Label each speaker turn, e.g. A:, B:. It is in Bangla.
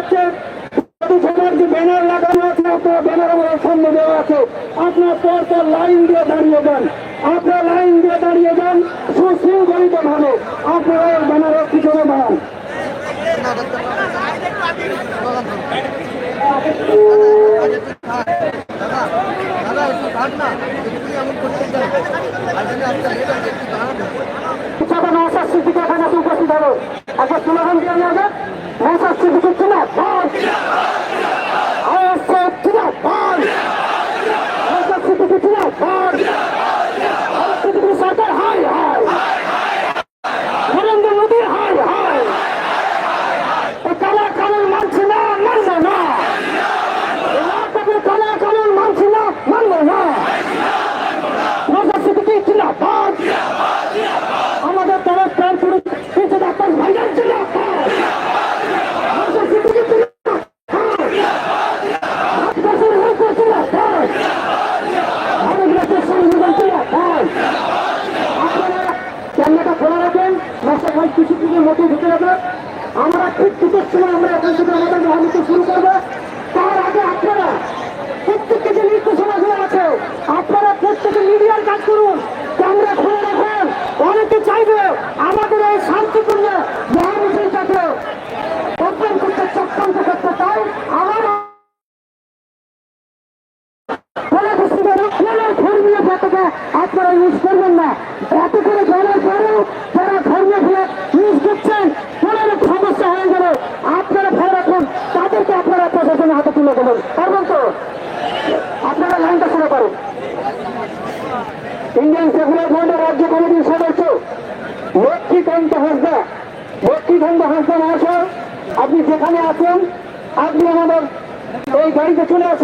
A: হচ্ছে সমাজ যে ব্যানার লাগানো আছে, আপনার ব্যানার আমাদের সামনে দেওয়া আছে। আপনার পর লাইন দিয়ে দাঁড়িয়ে যান। আপনার লাইন দিয়ে দাঁড়িয়ে যান, সুশৃঙ্খলিত ভাবে আপনারা এই ব্যানারের পিছনে দাঁড়ান।
B: দাদা একটু কাট না। এমন করতে
A: হলো আজকে স্লোগান দিয়ে নিয়ে যাবে নৌসার স্মৃতিকে ছিল নৌসার স্মৃতিকে ছিল সরকার থেকে মোটে ঢুকে যাবে আমরা ঠিক দুটোর সময় আমরা এখান থেকে আমাদের মহামিত্র শুরু করব। তার আগে আপনারা প্রত্যেককে যে নির্দেশনা দেওয়া আছে, আপনারা প্রত্যেকে মিডিয়ার কাজ করুন। ক্যামেরা খুলে রাখুন। অনেকে চাইবে আমাদের এই শান্তিপূর্ণ মহামিছিলটাকে অর্জন করতে চক্রান্ত করতে। চাই আমার আপনারা ইউজ করবেন না। এত করে জানার পরেও যারা ইন্ডিয়ান সেকুলার ফ্রন্টের রাজ্য কমিটির সদস্য লক্ষ্মীকান্ত হাসদা। লক্ষ্মীকান্ত হাসদা মহাশয়, আপনি যেখানে আছেন, আপনি আমাদের এই গাড়িতে চলে আসুন।